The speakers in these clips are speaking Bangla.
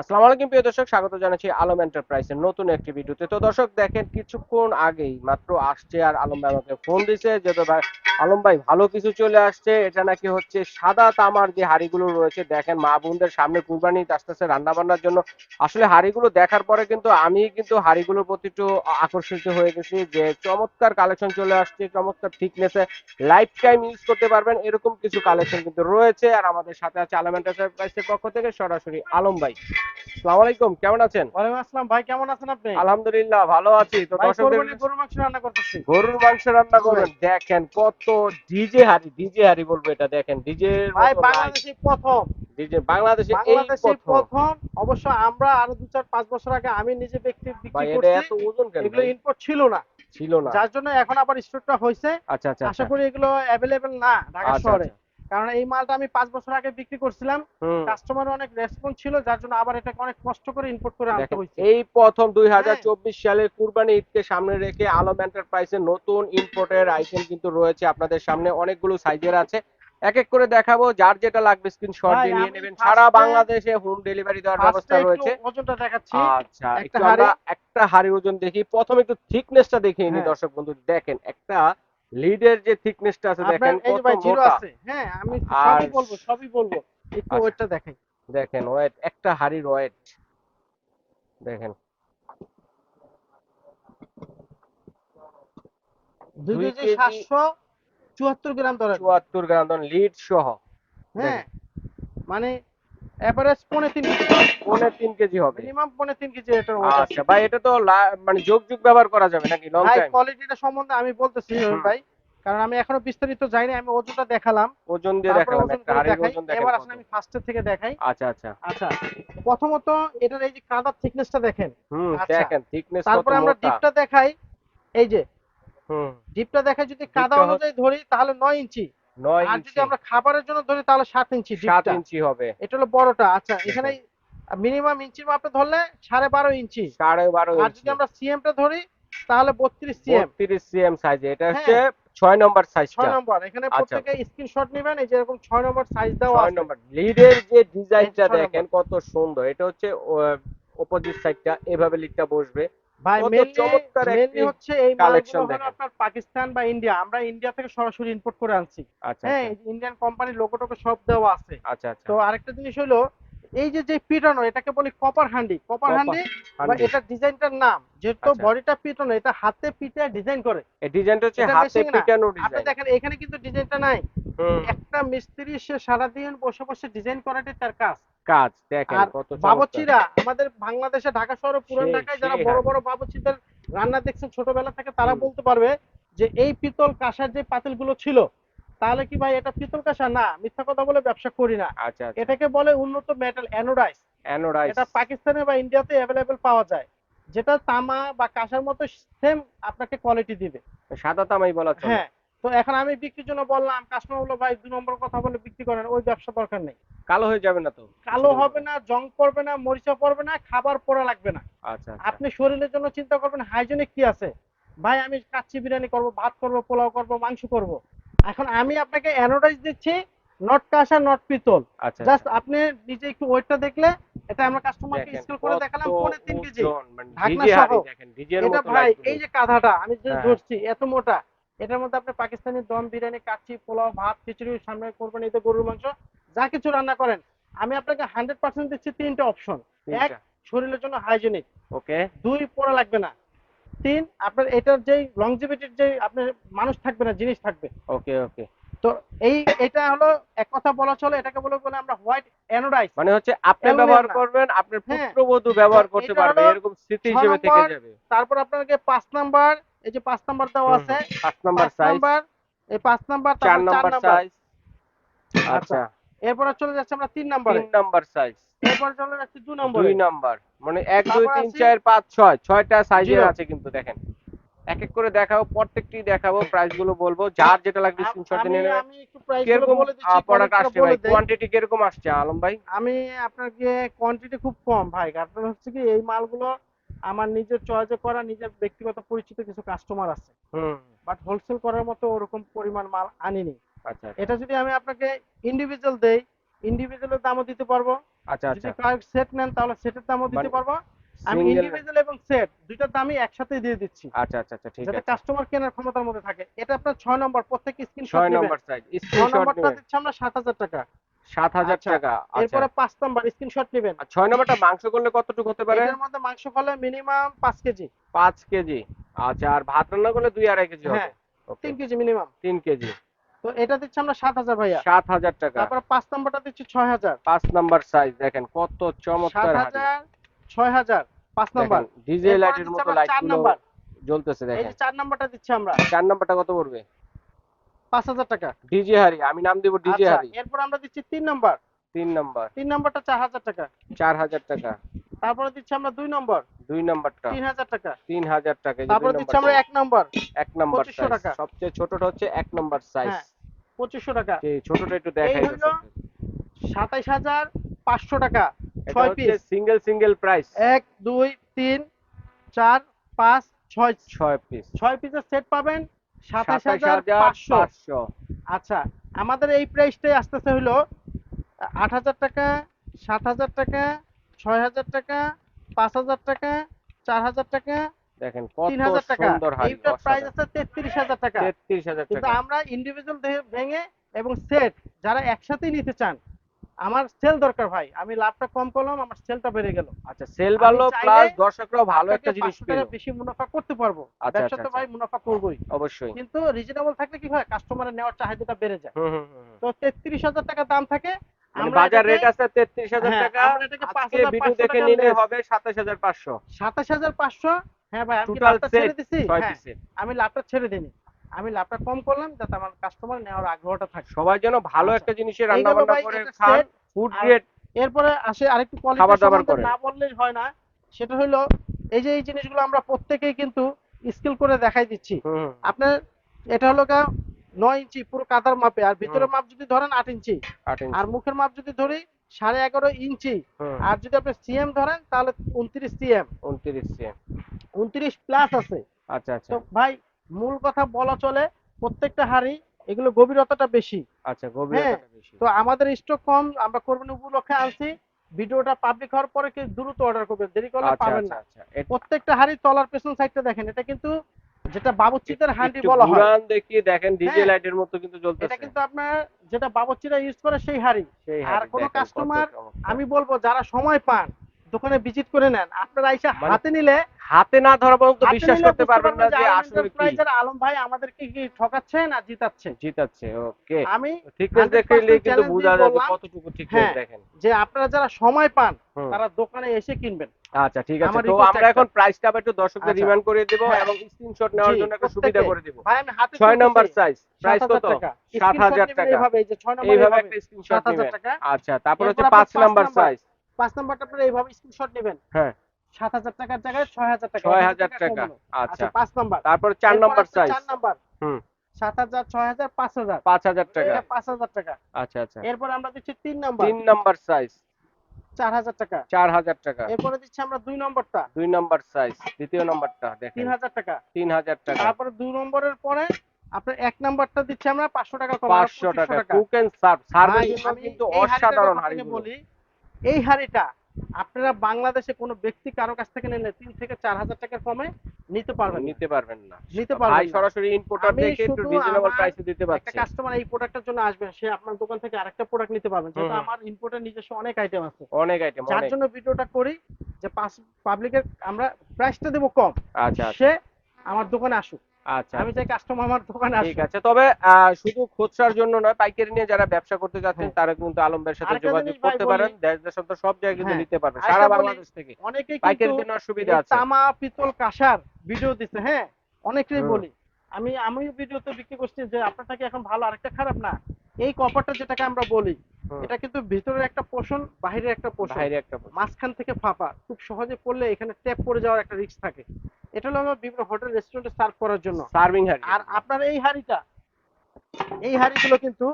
আসসালামু আলাইকুম, প্রিয় দর্শক, স্বাগত জানাচ্ছি আলম এন্টারপ্রাইজের নতুন একটি ভিডিওতে। তো দর্শক, দেখেন, কিছুক্ষণ আগেই মাত্র আসছে আর আলম ভাই আমাকে ফোন দিছে যে, তো ভাই, আলম ভাই, ভালো কিছু চলে আসছে। এটা নাকি হচ্ছে সাদা তামার যে হাড়িগুলো রয়েছে, দেখেন, মা বোনদের সামনে কুরবানি জন্য। আসলে হাড়িগুলো দেখার পরে কিন্তু আমি কিন্তু হাড়িগুলোর প্রতি একটু আকর্ষিত হয়ে গেছি যে, চমৎকার কালেকশন চলে আসছে, চমৎকার থিকনেসে লাইফ টাইম ইউজ করতে পারবেন। এরকম কিছু কালেকশন কিন্তু রয়েছে। আর আমাদের সাথে আছে আলম এন্টারপ্রাইজের পক্ষ থেকে সরাসরি আলম ভাই। আসসালামু আলাইকুম কেমন আছেন? ওয়ালাইকুম আসসালাম ভাই কেমন আছেন আপনি? আলহামদুলিল্লাহ ভালো আছি। তো দর্শকদের গরুর মাংস রান্না করতেছি। গরুর মাংস রান্না করবেন। দেখেন কত ডিজে হাড়ি ডিজে হাড়ি বলব এটা দেখেন ডিজে ভাই বাংলাদেশে প্রথম। ডিজে বাংলাদেশে এই প্রথম। প্রথম। অবশ্য আমরা আরও দু চার পাঁচ বছর আগে আমি নিজে ব্যক্তি এটা এত ওজন কেন এগুলো ইম্পোর্ট ছিল না। ছিল না। যার জন্য এখন আবার স্টকটা হয়েছে আচ্ছা আচ্ছা আশা আচ্ছা। করি এগুলো না ঢাকা আচ্ছা, শহরে। আচ্ছা। কারণ এই মালটা আমি পাঁচ বছর আগে বিক্রি করছিলাম। কাস্টমার অনেক রেসপন্স ছিল যার জন্য আবার এটাকে অনেক কষ্ট করে ইম্পোর্ট করে আনতে হয়েছে। এই প্রথম দুই হ্যাঁ। হাজার চব্বিশ সালের কুরবানি ঈদকে সামনে রেখে আলম এন্টারপ্রাইজের নতুন ইম্পোর্টের আইটেম কিন্তু রয়েছে আপনাদের সামনে। অনেকগুলো সাইজের আছে। এক এক করে দেখাবো যার যেটা লাগবে স্ক্রিনশট দিয়ে নিয়ে নেবেন। সারা বাংলাদেশে হোম ডেলিভারি দেওয়ার ব্যবস্থা রয়েছে। ওজনটা দেখাচ্ছি। আচ্ছা একটা একটু আমরা একটা হাড়ি ওজন দেখি। প্রথমে একটু থিকনেসটা দেখিয়ে নি হ্যাঁ। দর্শক বন্ধু। দেখেন একটা লিডের যে থিকনেসটা আছে দেখেন কত মোটা। হ্যাঁ আমি সবই বলব সবই বলব। একটু আচ্ছা। ওয়েটটা দেখাই দেখেন ওয়েট একটা হাড়ির ওয়েট। দেখেন। দুই কেজি সাতশো চুয়াত্তর গ্রাম ধরে চুয়াত্তর গ্রাম লিড সহ। হ্যাঁ। মানে এভারেজ পৌনে তিন কেজি। পৌনে তিন কেজি হবে। মিনিমাম পৌনে তিন কেজি আচ্ছা ভাই এটা তো মানে যোগ যুগ ব্যবহার করা যাবে নাকি লং টাইম কোয়ালিটিটা সম্বন্ধে আমি বলতেছি ভাই কারণ আমি এখনও বিস্তারিত যাইনি আমি ওজনটা দেখালাম। ওজন দিয়ে দেখালাম একটা ওজন এবার আসলে আমি ফার্স্টের থেকে দেখাই। আচ্ছা আচ্ছা। আচ্ছা প্রথমত এটার এই যে কাদার থিকনেসটা দেখেন। হুম আচ্ছা। দেখেন থিকনেস কত তারপরে আমরা ডিপটা দেখাই। এই যে হুম। ডিপটা দেখাই যদি কাদা অনুযায়ী ধরি তাহলে নয় ইঞ্চি। নয় আর ইঞ্চি। যদি আমরা খাবারের জন্য ধরি তাহলে ইঞ্চি ইঞ্চি হবে। এটা হলো বড়টা। আচ্ছা এখানে মিনিমাম ইঞ্চির মাপে ধরলে সাড়ে বারো ইঞ্চি। সাড়ে বারো আর যদি আমরা সিএমটা ধরি তাহলে বত্রিশ সিএম। বত্রিশ সিএম সাইজে এটা হ্যাঁ। হচ্ছে ছয় নম্বর সাইজটা ছয় নম্বর। এখানে আচ্ছা। প্রত্যেকে স্ক্রিনশট নেবেন এই যে এরকম নম্বর সাইজ দেওয়া আছে। নম্বর। লিডের যে ডিজাইনটা দেখেন কত সুন্দর। এটা হচ্ছে অপোজিট সাইডটা এভাবে লিডটা বসবে। ভাই কত চমৎকার একটি হচ্ছে এই দেখেন। আপনার পাকিস্তান বা ইন্ডিয়া আমরা ইন্ডিয়া থেকে সরাসরি ইম্পোর্ট করে আনছি। আচ্ছা হ্যাঁ ইন্ডিয়ান কোম্পানির লোগো টোগো সব দেওয়া আছে। আচ্ছা আচ্ছা। তো আরেকটা জিনিস হলো এই যে যে পিটানো এটাকে বলি কপার হান্ডি কপার হান্ডি বা এটা ডিজাইনটার নাম যেহেতু আচ্ছা। বডিটা পিটানো এটা হাতে পিটে ডিজাইন করে। এই ডিজাইনটা হচ্ছে হাতে। পিটানো আপনি দেখেন এখানে কিন্তু ডিজাইনটা নাই। একটা মিস্ত্রি সে সারাদিন বসে বসে ডিজাইন করাটাই তার কাজ। কাজ দেখেন কত। বাবুচিরা আমাদের বাংলাদেশে ঢাকা শহরে পুরান ঢাকায় যারা বড় বড় বাবুচিদের রান্না দেখছেন ছোটবেলা থেকে তারা বলতে পারবে যে এই পিতল কাঁসার যে পাতিলগুলো ছিল তাহলে কি ভাই এটা পিতল কাঁসা? না মিথ্যা কথা বলে ব্যবসা করি না। আচ্ছা আচ্ছা। এটাকে বলে উন্নত মেটাল অ্যানোডাইজ অ্যানোডাইজ এটা পাকিস্তানে বা ইন্ডিয়াতে অ্যাভেলেবেল পাওয়া যায়। যেটা তামা বা কাঁসার মতো সেম আপনাকে কোয়ালিটি দিবে। সাদা তামাই বলা চলে। হ্যাঁ তো এখন আমি বিক্রির জন্য বললাম কাস্টমার বলল ভাই দু নম্বর কথা বলে বিক্রি করেন ওই ব্যবসা দরকার নেই। কালো হয়ে যাবে না তো? কালো হবে না জং পড়বে না মরিচা পড়বে না খাবার পড়া লাগবে না। আচ্ছা আচ্ছা। আপনি শরীরের জন্য চিন্তা করবেন হাইজেনিক কি আছে? ভাই আমি কাচ্চি বিরিয়ানি করব ভাত করব পোলাও করব মাংস করব। এখন আমি আপনাকে অ্যানোডাইজ দিচ্ছি নট কাঁসা নট পিতল। আচ্ছা জাস্ট আপনি নিজে একটু ওয়েটটা দেখলে এটা আমরা কাস্টমারকে স্কেল করে দেখালাম পৌনে তিন কেজি। মানে ঢাকনা সহ। এটা ভাই এই যে কাঁধাটা আমি যে হ্যাঁ। ধরছি এত মোটা। এটার মধ্যে আপনি পাকিস্তানি দম বিরিয়ানি কাচ্চি পোলাও ভাত খিচুড়ি সামনে করবেন এতে গরুর মাংস যা কিছু রান্না করেন। আমি আপনাকে হান্ড্রেড পার্সেন্ট দিচ্ছি তিনটে অপশন এক শরীরের জন্য হাইজেনিক ওকে দুই পড়া লাগবে না। তিন আপনার এটার যেই লংজিভিটির যে আপনার মানুষ থাকবে না জিনিস থাকবে। ওকে ওকে তো এই এটা হলো এক কথা বলা চলে এটাকে বলে বলে আমরা হোয়াইট অ্যানোডাইজ মানে হচ্ছে আপনি ব্যবহার করবেন আপনার হ্যাঁ। পুত্রবধূ ব্যবহার করতে পারবে এরকম স্মৃতি হিসেবে থেকে যাবে। তারপর আপনাকে পাঁচ নাম্বার এই যে পাঁচ নাম্বার দেওয়া আছে পাঁচ নাম্বার সাইজ নাম্বার এই পাঁচ নাম্বার চার তারপর নাম্বার সাইজ আচ্ছা। এরপরে চলে যাচ্ছে আমরা তিন নাম্বারে। তিন নাম্বার সাইজ এরপরে চলে যাচ্ছে দুই নম্বরে। দুই নাম্বার। মানে এক দুই তিন চার পাঁচ ছয়। ছয়টা সাইজের আছে কিন্তু দেখেন। এক এক করে দেখাবো প্রত্যেকটি দেখাবো প্রাইসগুলো বলব। যার যেটা লাগবে স্ক্রিনশট নিয়ে নেবেন আমি একটু প্রাইস কীরকম বলে দিচ্ছি প্রোডাক্ট আসছে ভাই? কোয়ান্টিটি কীরকম আসছে আলম ভাই? আমি আপনাকে কোয়ান্টিটি খুব কম ভাই। কারণ হচ্ছে কি এই মালগুলো আমার নিজের চয়েসে করা নিজের ব্যক্তিগত পরিচিত কিছু কাস্টমার আছে। বাট হোলসেল করার মতো ওরকম পরিমাণ মাল আনিনি। আচ্ছা এটা যদি আমি আপনাকে ইন্ডিভিজুয়াল দেই ইন্ডিভিজুয়ালের দামও দিতে পারব। আচ্ছা যদি আচ্ছা। কয়েক সেট নেন তাহলে সেটের দামও দিতে মানে পারব। আমি ইন্ডিভিজুয়াল এবং সেট দুইটার দামই একসাথে দিয়ে দিচ্ছি। আচ্ছা আচ্ছা আচ্ছা ঠিক যাতে আছে। কাস্টমার কেনার ক্ষমতার মধ্যে থাকে। এটা আপনার ছয় নম্বর প্রত্যেক স্ক্রিনশট ছয় নম্বর সাইজ স্ক্রিনশট দিচ্ছি আমরা সাত হাজার টাকা। সাত হাজার আচ্ছা, টাকা আচ্ছা। এরপরে পাঁচ নম্বর স্ক্রিনশট নেবেন। ছয় নম্বরটা মাংস করলে কতটুকু হতে পারে? এটার মধ্যে মাংস ফলে মিনিমাম পাঁচ কেজি। পাঁচ কেজি। আচ্ছা আর ভাত রান্না করলে দুই আড়াই কেজি হবে। হ্যাঁ, তিন কেজি মিনিমাম তিন কেজি। তো এটা দিচ্ছি আমরা সাত হাজার ভাইয়া। সাত হাজার টাকা। তারপরে পাঁচ নম্বরটা দিচ্ছি ছয় হাজার। পাঁচ নাম্বার সাইজ দেখেন কত সাত চমৎকার হাজার ছয় হাজার পাঁচ নম্বর। ডিজে এরপরে লাইটের মতো লাইট চার নাম্বার। জ্বলতেছে এই দেখেন। যে চার নাম্বারটা দিচ্ছি আমরা। চার নাম্বারটা কত পড়বে? পাঁচ হাজার টাকা। ডিজে হারি আমি নাম দিব ডিজে আচ্ছা হারি। এরপর আমরা দিচ্ছি তিন নম্বর। তিন নাম্বার। তিন নম্বরটা চার হাজার টাকা। চার হাজার টাকা। তারপরে দিচ্ছি আমরা দুই নম্বর। দুই নাম্বারটা। তিন হাজার টাকা। তিন হাজার টাকা এই তারপরে দিচ্ছি আমরা নাম্বারটা। এক নম্বর। এক নাম্বার 2500 টাকা। সবচেয়ে ছোটটা হচ্ছে এক নাম্বার সাইজ হ্যাঁ, পঁচিশশো টাকা। সেই ছোটটা একটু দেখাই এই হলো সাতাইশ হাজার পাঁচশো টাকা। ছয় পিস সিঙ্গেল সিঙ্গেল প্রাইস এক দুই তিন চার পাঁচ ছয়। ছয় পিস ছয় পিসের সেট পাবেন। সাতাশ হাজার হাজার পাঁচশো। পাঁচশো। আচ্ছা আমাদের এই প্রাইসটাই আসতেছে হলো আট হাজার টাকা সাত হাজার টাকা ছয় হাজার টাকা পাঁচ হাজার টাকা চার হাজার টাকা দেখেন তিন হাজার টাকা। এইটার প্রাইস আছে তেত্রিশ হাজার টাকা। তেত্রিশ হাজার টাকা। আমরা ইন্ডিভিজুয়াল ভেঙে এবং সেট যারা একসাথেই নিতে চান আমার সেল দরকার ভাই। আমি লাভটা কম করলাম আমার সেলটা বেড়ে গেল। আচ্ছা সেল বাড়লো প্লাস দর্শকরাও ভালো একটা জিনিস পেল। বেশি মুনাফা করতে পারব। আচ্ছা, ব্যবসা আচ্ছা, তো ভাই মুনাফা করবোই। অবশ্যই। কিন্তু রিজনেবল থাকলে কি হয়? কাস্টমারের নেওয়ার চাহিদাটা বেড়ে যায়। হুম হুম হুম হুম। তো তেত্রিশ হাজার টাকা দাম থাকে। মানে বাজার রেট আছে তেত্রিশ হাজার হ্যাঁ, টাকা। আজকে ভিডিও দেখে নিলে হবে সাতাশ হাজার পাঁচশো। সাতাশ হাজার পাঁচশো। হ্যাঁ ভাই আমি লাভটা ছেড়ে দিছি? হ্যাঁ, আমি লাভটা ছেড়ে দিইনি। আমি লাভটা কম করলাম যাতে আমার কাস্টমার নেওয়ার আগ্রহটা থাকে। সবাই যেন ভালো আচ্ছা। একটা জিনিসের এই রান্না বান্না করে খান ফুড গ্রেড এরপরে আসে আরেকটু কোয়ালিটি না বললেই হয় না সেটা হলো এই যে এই জিনিসগুলো আমরা প্রত্যেকেই কিন্তু স্কিল করে দেখাই দিচ্ছি। আপনার এটা হলো গা নয় ইঞ্চি পুরো কাতার মাপে। আর ভিতরের মাপ যদি ধরেন আট ইঞ্চি আর মুখের মাপ যদি ধরি সাড়ে এগারো ইঞ্চি আর যদি আপনি সিএম ধরেন তাহলে উনত্রিশ সিএম উনত্রিশ CM উনত্রিশ প্লাস আছে। আচ্ছা আচ্ছা। তো ভাই মূল কথা বলা চলে প্রত্যেকটা হাড়ি এগুলো গভীরতাটা বেশি। আচ্ছা গভীরতাটা বেশি। তো আমাদের স্টক কম আমরা কোরবানি উপলক্ষে আনছি। ভিডিওটা পাবলিক হওয়ার পরে কি দ্রুত অর্ডার করবেন দেরি করলে আচ্ছা পাবেন আচ্ছা না। আচ্ছা প্রত্যেকটা হাড়ি তলার পেছন সাইডটা দেখেন এটা কিন্তু যেটা বাবুচিদের একটু বলা হয়। ঘুরান দেখিয়ে দেখেন ডিজে হ্যাঁ। লাইটের মতো কিন্তু জ্বলতেছে এটা কিন্তু আপনার যেটা বাবুচিরা ইউজ করে সেই হাড়ি। সেই আর হাড়ি কোনো চমৎকার। আমি বলব যারা সময় পান দোকানে ভিজিট করে নেন। আপনারা আইসা মানে হাতে নিলে হাতে না ধরা পর্যন্ত বিশ্বাস করতে পারবেন না যে আসলে কি। আলম ভাই আমাদেরকে কি ঠকাচ্ছে না জিতাচ্ছে জিতাচ্ছে ওকে আমি থিকনেস 100% দেখলে কিন্তু বোঝা যাবে কতটুকু থিকনেস হ্যাঁ। দেখেন। যে আপনারা যারা সময় পান তারা দোকানে এসে কিনবেন। আচ্ছা ঠিক আছে। তো আমরা এখন প্রাইসটা একটু দর্শকদের। রিমাইন্ড করে দেব। এবং স্ক্রিনশট নেওয়ার জন্য একটা সুবিধা করে দেব। ভাই আমি হাতে ছয় তুলতেছি, নাম্বার সাইজ প্রাইস কত? টাকা। সাত Screenshot হাজার নেবেন টাকা। এইভাবে, এই যে ছয় নাম্বার এইভাবে এইভাবে, একটা স্ক্রিনশট 7,000 নেবেন। টাকা। আচ্ছা তারপর হচ্ছে আপনার পাঁচ পাঁচ নাম্বার নাম্বার। সাইজ পাঁচ নাম্বারটা আপনারা এইভাবে স্ক্রিনশট নেবেন। হ্যাঁ। সাত হাজার টাকার জায়গায় ছয় হাজার টাকা। ছয় হাজার টাকা। আচ্ছা। আচ্ছা পাঁচ নাম্বার। তারপর চার নাম্বার সাইজ চার নাম্বার। হুম। সাত হাজার ছয় হাজার পাঁচ হাজার। পাঁচ হাজার টাকা। এটা পাঁচ হাজার টাকা। আচ্ছা আচ্ছা। এরপর আমরা দিচ্ছি তিন নাম্বার। তিন নাম্বার সাইজ চার হাজার টাকা। চার হাজার টাকা। এরপরে দিচ্ছি আমরা দুই নম্বরটা। দুই নম্বর সাইজ দ্বিতীয় নম্বরটা দেখেন। তিন হাজার টাকা। তিন হাজার টাকা। তারপরে দুই নম্বরের পরে আপনার এক নাম্বারটা দিচ্ছি আমরা পাঁচশো টাকা পাঁচশো টাকা। কুক এন্ড সার্ভ সার্ভের জন্য কিন্তু অসাধারণ হাড়ি বলি এই হাড়িটা আপনারা বাংলাদেশে কোনো ব্যক্তি কারও কাছ থেকে নিলে তিন থেকে চার হাজার টাকার কমে নিতে পারবেন নিতে পারবেন না। নিতে পারবেন সরাসরি ইম্পোর্টার একটু রিজনেবল প্রাইসে দিতে একটা কাস্টমার এই প্রোডাক্টের জন্য আসবে সে আপনার দোকান থেকে আরেকটা প্রোডাক্ট নিতে পারবেন। যেহেতু। আমার ইম্পোর্টের নিজস্ব অনেক আইটেম আছে। অনেক আইটেম যার জন্য ভিডিওটা করি যে পাবলিকের আমরা প্রাইসটা দেবো কম। আচ্ছা আচ্ছা। সে আমার দোকানে আসুক। আচ্ছা। আমি চাই কাস্টমার আমার দোকানে ঠিক আছে। তবে শুধু খুচরার জন্য নয় পাইকারি নিয়ে যারা ব্যবসা করতে যাচ্ছেন হ্যাঁ। তারা কিন্তু আলম ভাইয়ের সাথে যোগাযোগ করতে পারেন। দেশ সব জায়গায় কিন্তু হ্যাঁ। নিতে পারবেন। সারা বলি, বাংলাদেশ থেকে। অনেকেই পাইকারি কেনার সুবিধা আছে। তামা পিতল কাঁসার ভিডিও দিচ্ছে। হ্যাঁ অনেকেই বলি। আমি ভিডিওতে বিক্রি করছি যে আপনার কি এখন ভালো আরেকটা খারাপ না। এই কপারটা যেটাকে আমরা বলি এটা কিন্তু ভিতরের একটা পোষণ বাহিরের একটা পোষণ একটা মাঝখান থেকে ফাঁপা। খুব সহজে পড়লে এখানে ট্যাপ পড়ে যাওয়ার একটা রিস্ক থাকে। এটা হলো আমার বিভিন্ন হোটেল রেস্টুরেন্টে সার্ভ করার জন্য। সার্ভিং হাড়ি। আর আপনার এই হাড়িটা এই হাড়িগুলো কিন্তু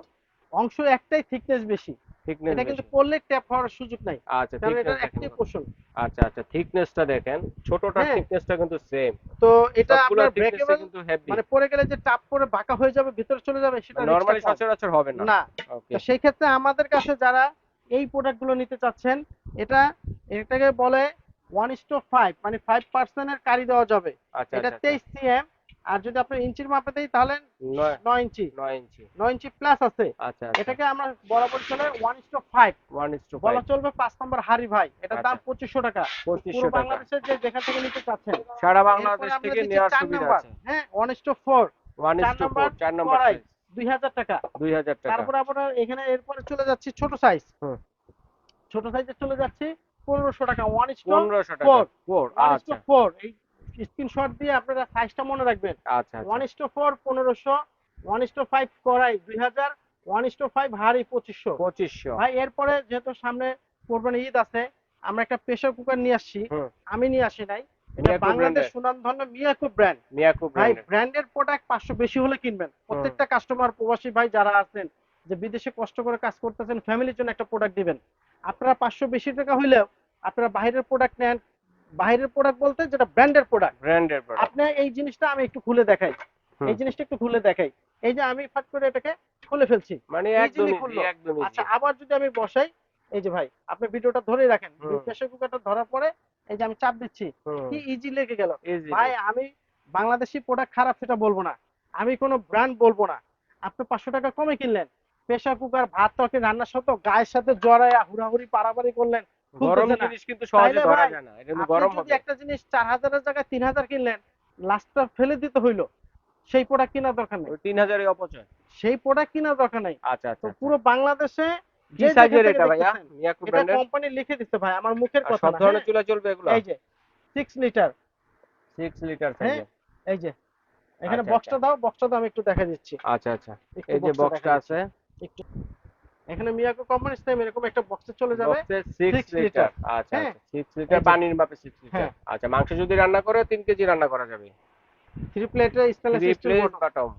অংশ একটাই থিকনেস বেশি। থিকনেস এটা কিন্তু পড়লে ট্যাপ হওয়ার সুযোগ নাই। আচ্ছা কারণ এটা থিকনেস একটাই আচ্ছা আচ্ছা থিকনেসটা দেখেন। ছোটটা হ্যাঁ। থিকনেসটা কিন্তু সেম তো এটা আপনার থিকনেসটা কিন্তু হেভি মানে পড়ে গেলে যে টাপ করে বাঁকা হয়ে যাবে ভিতরে চলে যাবে সেটা নরমালি risk টা কম। সচরাচর হবে না। না। তো সেই ক্ষেত্রে আমাদের কাছে যারা এই প্রোডাক্টগুলো নিতে চাচ্ছেন এটা এটাকে বলে ওয়ান ইস টু ফাইভ মানে ফাইভ পার্সেন্টের কারি দেওয়া যাবে। আচ্ছা এটা আচ্ছা তেইশ সিএম আর যদি আপনি ইঞ্চির মাপে দেই তাহলে নয়। নয় ইঞ্চি। নয় ইঞ্চি। নয় ইঞ্চি প্লাস আছে। আচ্ছা এটাকে আমরা বরাবর চলে one is two five one is two বলা চলবে পাঁচ নম্বর হারি ভাই। এটার দাম আচ্ছা। পঁচিশশো টাকা। পঁচিশশো পুরো টাকা। বাংলাদেশের যে যেখান থেকে নিতে চাচ্ছেন। সারা বাংলাদেশ থেকে নেওয়ার সুবিধা আছে। হ্যাঁ one is two four one is চার টু নাম্বার ফোর চার নম্বর কড়াই। size, দুই হাজার টাকা। দুই হাজার টাকা। তারপরে আমরা এখানে এরপরে চলে যাচ্ছি ছোট সাইজ হুম। ছোট সাইজে চলে যাচ্ছি পনেরোশো টাকা। ওয়ান ইস টু পনেরোশো টাকা। four। Four one is two আচ্ছা। ফোর এই স্ক্রিনশট দিয়ে আপনারা সাইজটা মনে রাখবেন। আচ্ছা ওয়ান আচ্ছা ইস টু ফোর পনেরোশো ওয়ান ইস টু ফাইভ করাই দুই হাজার ওয়ান ইস টু ফাইভ হারি পঁচিশশো। পঁচিশশো। ভাই এরপরে যেহেতু সামনে কোরবানি ঈদ আছে আমরা একটা প্রেসার কুকার নিয়ে আসছি। আমি নিয়ে আসি নাই। এটা বাংলাদেশ। সুনামধন্য মিয়াকো ব্র্যান্ড মিয়াকো ভাই ব্র্যান্ডের প্রোডাক্ট পাঁচশো বেশি হলে কিনবেন। প্রত্যেকটা কাস্টমার প্রবাসী ভাই যারা আছেন যে বিদেশে কষ্ট করে কাজ করতেছেন ফ্যামিলির জন্য একটা প্রোডাক্ট দিবেন। আপনারা পাঁচশো বেশি টাকা হইলেও আপনারা বাইরের প্রোডাক্ট নেন বাইরের প্রোডাক্ট বলতে যেটা ব্র্যান্ডের প্রোডাক্ট ব্র্যান্ডের প্রোডাক্ট আপনি এই জিনিসটা আমি একটু খুলে দেখাই। এই জিনিসটা একটু খুলে দেখাই। এই যে আমি ফাট করে এটাকে খুলে ফেলছি। মানে easily একদম একদম আচ্ছা আবার যদি আমি বসাই এই যে ভাই আপনি ভিডিওটা ধরেই রাখেন। প্রেসার কুকারটা ধরার পরে এই যে আমি চাপ দিচ্ছি কি ইজি লেগে গেল? ভাই আমি বাংলাদেশি প্রোডাক্ট খারাপ সেটা বলব না। আমি কোনো ব্র্যান্ড বলব না। আপনি পাঁচশো টাকা কমে কিনলেন। প্রেসার কুকার ভাত তরকারি রান্নার সাথে গায়ের সাথে জড়াইয়া হুড়াহুড়ি পারাপারি করলেন। গরম জিনিস কিন্তু সহজে ধরা যায় না। এটা গরম হবে। একটা জিনিস চার হাজারের জায়গায় তিন হাজার কিনলেন লাস্টটা ফেলে দিতে হইল সেই প্রোডাক্ট দরকার নেই। অপচয়। সেই প্রোডাক্ট দরকার নেই। আচ্ছা আচ্ছা পুরো বাংলাদেশে কি সাইজের এটা ভাইয়া ব্র্যান্ডের কোম্পানি লিখে দিচ্ছে ভাই আমার মুখের কথা সব না, ধরনের হ্যাঁ? চুলা চলবে এগুলো? এই যে লিটার 6 লিটার হ্যাঁ, সাইজের এই যে এখানে আচ্ছা, বক্সটা দাও বক্সটা দাও আমি একটু দেখা দিচ্ছি। আচ্ছা আচ্ছা। এই যে বক্সটা আছে। একটু এখানে মিয়াকো সেম এরকম একটা বক্সে চলে যাবে। বক্সে 6 6 লিটার আচ্ছা হ্যাঁ। আচ্ছা। 6 লিটার পানির মাপে 6 লিটার। আচ্ছা মাংস যদি রান্না করে 3 কেজি রান্না করা যাবে। থ্রি প্লেটের স্টেনলেস স্টিল বাটম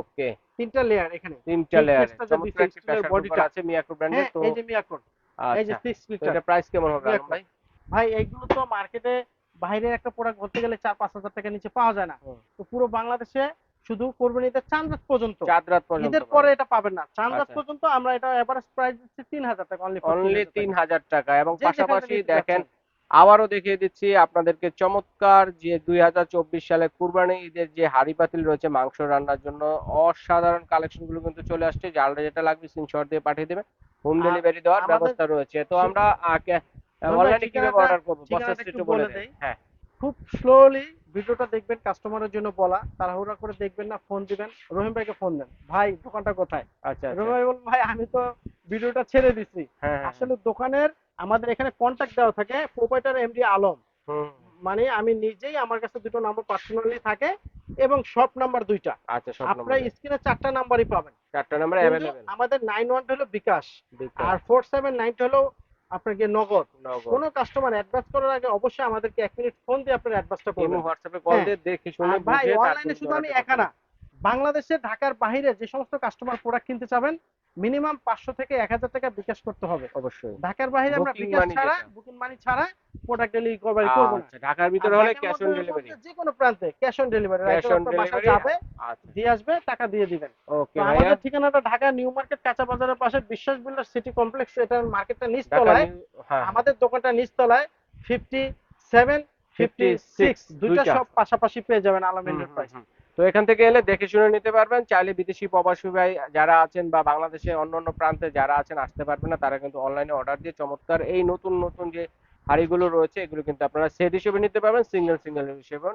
ওকে তিনটা লেয়ার এখানে। তিনটা লেয়ার চমৎকার একটা cooker আছে মিয়াকো ব্র্যান্ডের হ্যাঁ তো এই যে মিয়াকোর এই যে আচ্ছা। 6 লিটার এটা প্রাইস কেমন হবে আলম ভাই? ভাই এইগুলো তো মার্কেটে বাইরের একটা প্রোডাক্ট ধরতে গেলে চার পাঁচ হাজার টাকা নিচে পাওয়া যায় না। তো পুরো বাংলাদেশে শুধু কোরবানিতে চাঁদ পর্যন্ত। চাঁদ রাত পর্যন্ত ঈদের পরে এটা পাবেন না। চাঁদ আচ্ছা। পর্যন্ত আমরা এটা এভারেজ প্রাইস দিচ্ছি তিন হাজার টাকা অনলি অনলি 3000 টাকা। এবং পাশাপাশি দেখেন। আবারও দেখিয়ে দিচ্ছি আপনাদেরকে চমৎকার যে দুই সালে কুরবানি ঈদের যে হাড়ি পাতিল রয়েছে মাংস রান্নার জন্য অসাধারণ কালেকশনগুলো কিন্তু চলে আসছে। যার যেটা লাগবে স্ক্রিনশট দিয়ে পাঠিয়ে দেবেন। হোম ডেলিভারি দেওয়ার ব্যবস্থা রয়েছে। তো আমরা অনলাইনে কীভাবে অর্ডার করব? প্রসেসটা একটু বলে দেই। হ্যাঁ। খুব স্লোলি ভিডিওটা দেখবেন কাস্টমারের জন্য বলা তাড়াহুড়া করে দেখবেন না ফোন দিবেন। রহিম ভাইকে ফোন দেন। ভাই দোকানটা কোথায়? আচ্ছা রহিম আচ্ছা ভাই বলুন ভাই আমি তো ভিডিওটা ছেড়ে দিছি। হ্যাঁ হ্যাঁ, আসলে দোকানের আমাদের এখানে কন্ট্যাক্ট দেওয়া থাকে প্রোপাইটার এমডি আলম। হুম। মানে আমি নিজেই আমার কাছে দুটো নাম্বার পার্সোনালি থাকে এবং শপ নাম্বার দুইটা। আচ্ছা আপনারা নম্বর স্ক্রিনে চারটা নাম্বারই পাবেন। চারটা নাম্বার অ্যাভেলেবেল আমাদের নাইন ওয়ান হলো বিকাশ আর ফোর সেভেন নাইনটা হলো আপনার গিয়ে নগদ। কোন কাস্টমার অ্যাডভান্স করার আগে অবশ্যই আমাদেরকে এক মিনিট ফোন দিয়ে আপনার অ্যাডভান্সটা করবেন। হোয়াটসঅ্যাপে কল। দিয়ে দেখি শুনে ভাই অনলাইনে শুধু আমি একা না। বাংলাদেশে ঢাকার বাইরে যে সমস্ত কাস্টমার প্রোডাক্ট কিনতে চাবেন মিনিমাম পাঁচশো থেকে এক হাজার টাকা বিকাশ করতে হবে। অবশ্যই। ঢাকার বাইরে আমরা বিকাশ ছাড়া। বুকিং মানি ছাড়া প্রোডাক্ট ডেলিভারি করব না। আচ্ছা ঢাকার ভিতরে হলে ক্যাশ অন ডেলিভারি যে কোনো প্রান্তে cash on delivery cash on delivery যাবে আচ্ছা। দিয়ে আসবে টাকা দিয়ে দিবেন। ওকে আমাদের ঠিকানাটা ঢাকা নিউ মার্কেট কাঁচা বাজারের পাশে বিশ্বাস বিল্ডার সিটি কমপ্লেক্স এটা মার্কেটটা ঢাকা নিচতলায় নিউ- হ্যাঁ আমাদের দোকানটা নিচতলায় ফিফটি সেভেন ফিফটি সিক্স 56 দুইটা। সব পাশাপাশি পেয়ে যাবেন আলম এন্টারপ্রাইজ। তো এখান থেকে এলে দেখে শুনে নিতে পারবেন। চাইলে বিদেশি প্রবাসী ভাই যারা আছেন বা বাংলাদেশে অন্য অন্য প্রান্তে যারা আছেন আসতে পারবেন না, তারা কিন্তু অনলাইনে অর্ডার দিয়ে চমৎকার এই নতুন নতুন যে হাড়িগুলো রয়েছে, এগুলো কিন্তু আপনারা সেট হিসেবে নিতে পারবেন সিঙ্গেল সিঙ্গেল হিসেবেও